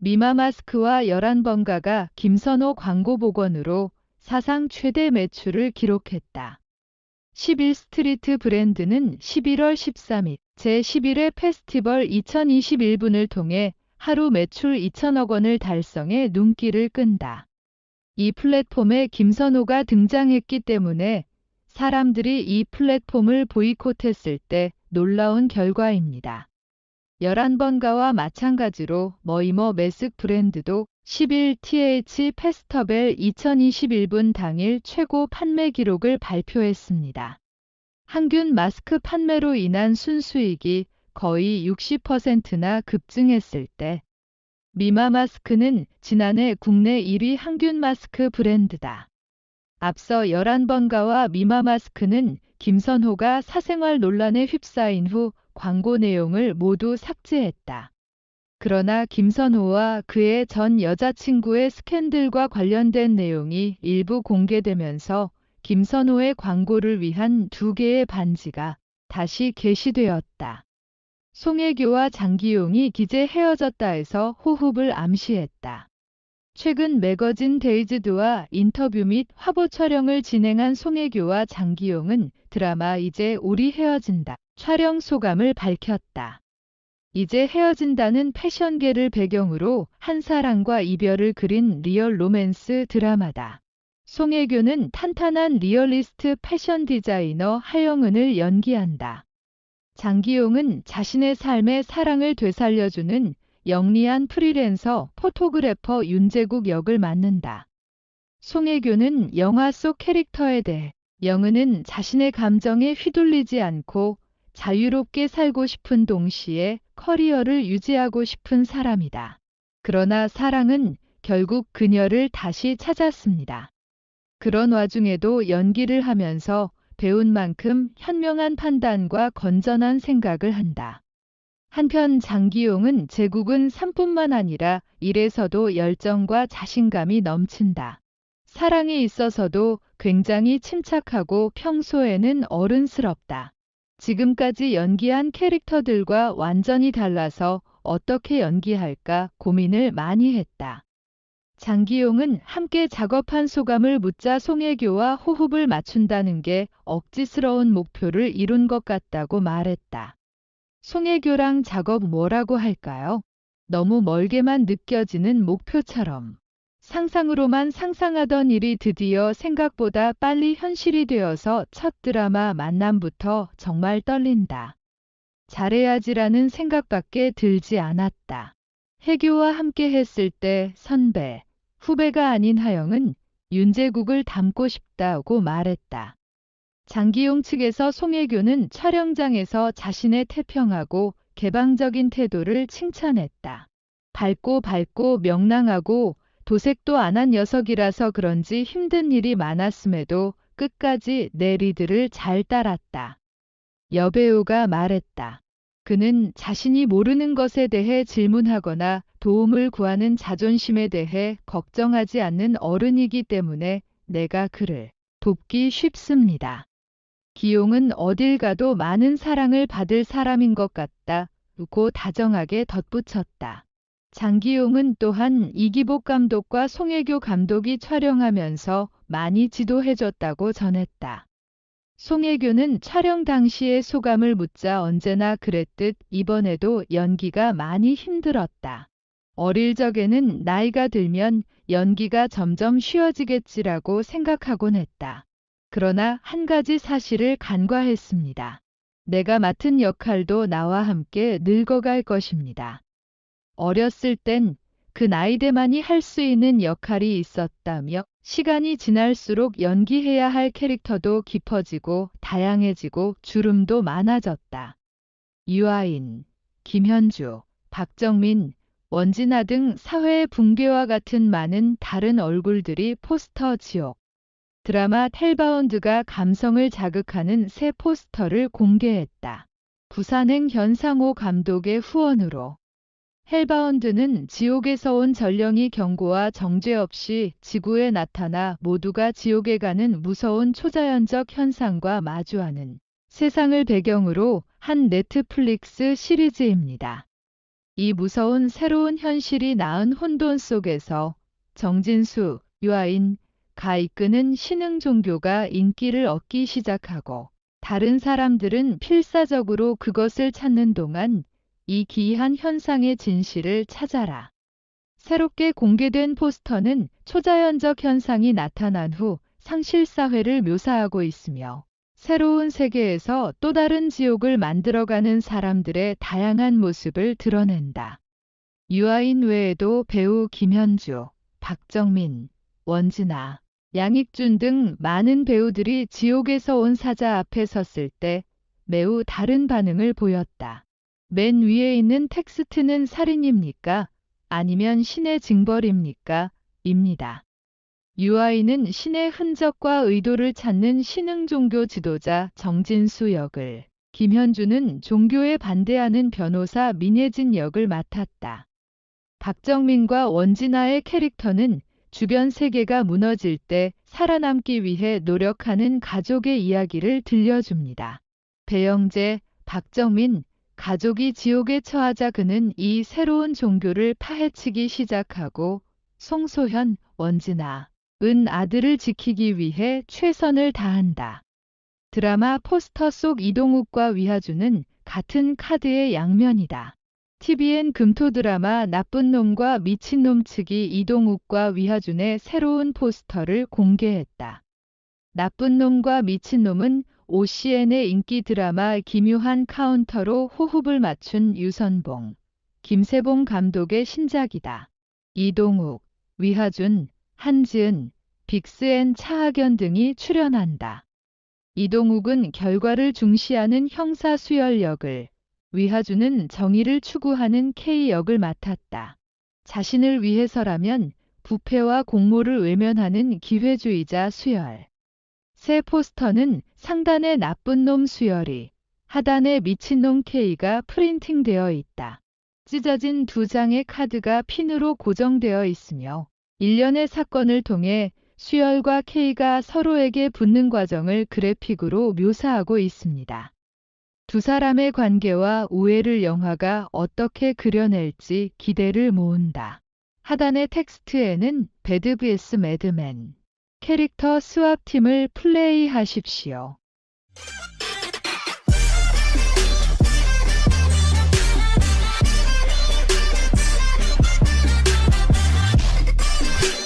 미마 마스크와 11번가가 김선호 광고 복원으로 사상 최대 매출을 기록했다. 11스트리트 브랜드는 11월 13일 제11회 페스티벌 2021분을 통해 하루 매출 2천억 원을 달성해 눈길을 끈다. 이 플랫폼에 김선호가 등장했기 때문에 사람들이 이 플랫폼을 보이콧했을 때 놀라운 결과입니다. 11번가와 마찬가지로 머이머 매스 브랜드도 11th 페스터벨 2021분 당일 최고 판매 기록을 발표했습니다. 항균 마스크 판매로 인한 순수익이 거의 60%나 급증했을 때 미마 마스크는 지난해 국내 1위 항균 마스크 브랜드다. 앞서 11번가와 미마 마스크는 김선호가 사생활 논란에 휩싸인 후 광고 내용을 모두 삭제했다. 그러나 김선호와 그의 전 여자친구의 스캔들과 관련된 내용이 일부 공개되면서 김선호의 광고를 위한 두 개의 반지가 다시 게시되었다. 송혜교와 장기용이 기재 헤어졌다 해서 호흡을 암시했다. 최근 매거진 데이즈드와 인터뷰 및 화보 촬영을 진행한 송혜교와 장기용은 드라마 이제 우리 헤어진다 촬영 소감을 밝혔다. 이제 헤어진다는 패션계를 배경으로 한 사랑과 이별을 그린 리얼 로맨스 드라마다. 송혜교는 탄탄한 리얼리스트 패션 디자이너 하영은을 연기한다. 장기용은 자신의 삶의 사랑을 되살려주는 영리한 프리랜서 포토그래퍼 윤재국 역을 맡는다. 송혜교는 영화 속 캐릭터에 대해 영은은 자신의 감정에 휘둘리지 않고 자유롭게 살고 싶은 동시에 커리어를 유지하고 싶은 사람이다. 그러나 사랑은 결국 그녀를 다시 찾았습니다. 그런 와중에도 연기를 하면서 배운 만큼 현명한 판단과 건전한 생각을 한다. 한편 장기용은 제국은 삶뿐만 아니라 일에서도 열정과 자신감이 넘친다. 사랑에 있어서도 굉장히 침착하고 평소에는 어른스럽다. 지금까지 연기한 캐릭터들과 완전히 달라서 어떻게 연기할까 고민을 많이 했다. 장기용은 함께 작업한 소감을 묻자 송혜교와 호흡을 맞춘다는 게 억지스러운 목표를 이룬 것 같다고 말했다. 송혜교랑 작업 뭐라고 할까요? 너무 멀게만 느껴지는 목표처럼. 상상으로만 상상하던 일이 드디어 생각보다 빨리 현실이 되어서 첫 드라마 만남부터 정말 떨린다. 잘해야지라는 생각밖에 들지 않았다. 해교와 함께 했을 때 선배, 후배가 아닌 하영은 윤재국을 닮고 싶다고 말했다. 장기용 측에서 송혜교는 촬영장에서 자신의 태평하고 개방적인 태도를 칭찬했다. 밝고 밝고 명랑하고 도색도 안 한 녀석이라서 그런지 힘든 일이 많았음에도 끝까지 내 리드를 잘 따랐다. 여배우가 말했다. 그는 자신이 모르는 것에 대해 질문하거나 도움을 구하는 자존심에 대해 걱정하지 않는 어른이기 때문에 내가 그를 돕기 쉽습니다. 기용은 어딜 가도 많은 사랑을 받을 사람인 것 같다. 고 다정하게 덧붙였다. 장기용은 또한 이기복 감독과 송혜교 감독이 촬영하면서 많이 지도해줬다고 전했다. 송혜교는 촬영 당시의 소감을 묻자 언제나 그랬듯 이번에도 연기가 많이 힘들었다. 어릴 적에는 나이가 들면 연기가 점점 쉬워지겠지라고 생각하곤 했다. 그러나 한 가지 사실을 간과했습니다. 내가 맡은 역할도 나와 함께 늙어갈 것입니다. 어렸을 땐 그 나이대만이 할 수 있는 역할이 있었다며 시간이 지날수록 연기해야 할 캐릭터도 깊어지고 다양해지고 주름도 많아졌다. 유아인, 김현주, 박정민, 원진아 등 사회의 붕괴와 같은 많은 다른 얼굴들이 포스터 지옥. 드라마 텔바운드가 감성을 자극하는 새 포스터를 공개했다. 부산행 현상호 감독의 후원으로 헬바운드는 지옥에서 온 전령이 경고와 정죄 없이 지구에 나타나 모두가 지옥에 가는 무서운 초자연적 현상과 마주하는 세상을 배경으로 한 넷플릭스 시리즈입니다. 이 무서운 새로운 현실이 낳은 혼돈 속에서 정진수, 유아인, 가 이끄는 신흥 종교가 인기를 얻기 시작하고 다른 사람들은 필사적으로 그것을 찾는 동안 이 기이한 현상의 진실을 찾아라. 새롭게 공개된 포스터는 초자연적 현상이 나타난 후 상실사회를 묘사하고 있으며 새로운 세계에서 또 다른 지옥을 만들어가는 사람들의 다양한 모습을 드러낸다. 유아인 외에도 배우 김현주, 박정민, 원진아, 양익준 등 많은 배우들이 지옥에서 온 사자 앞에 섰을 때 매우 다른 반응을 보였다. 맨 위에 있는 텍스트는 살인입니까? 아니면 신의 징벌입니까? 입니다. 유아인은 신의 흔적과 의도를 찾는 신흥 종교 지도자 정진수 역을, 김현주는 종교에 반대하는 변호사 민혜진 역을 맡았다. 박정민과 원진아의 캐릭터는 주변 세계가 무너질 때 살아남기 위해 노력하는 가족의 이야기를 들려줍니다. 배영재, 박정민, 가족이 지옥에 처하자 그는 이 새로운 종교를 파헤치기 시작하고 송소현, 원진아, 은 아들을 지키기 위해 최선을 다한다. 드라마 포스터 속 이동욱과 위하주는 같은 카드의 양면이다. TVN 금토 드라마 나쁜 놈과 미친 놈 측이 이동욱과 위하준의 새로운 포스터를 공개했다. 나쁜 놈과 미친 놈은 OCN의 인기 드라마 기묘한 카운터로 호흡을 맞춘 유선봉, 김세봉 감독의 신작이다. 이동욱, 위하준, 한지은, 빅스앤 차하견 등이 출연한다. 이동욱은 결과를 중시하는 형사 수열 역을, 위하주는 정의를 추구하는 K 역을 맡았다. 자신을 위해서라면 부패와 공모를 외면하는 기회주의자 수열. 새 포스터는 상단에 나쁜 놈 수열이, 하단에 미친놈 K가 프린팅되어 있다. 찢어진 두 장의 카드가 핀으로 고정되어 있으며 일련의 사건을 통해 수열과 K가 서로에게 붙는 과정을 그래픽으로 묘사하고 있습니다. 두 사람의 관계와 우애를 영화가 어떻게 그려낼지 기대를 모은다. 하단의 텍스트에는 배드 vs 매드맨 캐릭터 스왑팀을 플레이하십시오.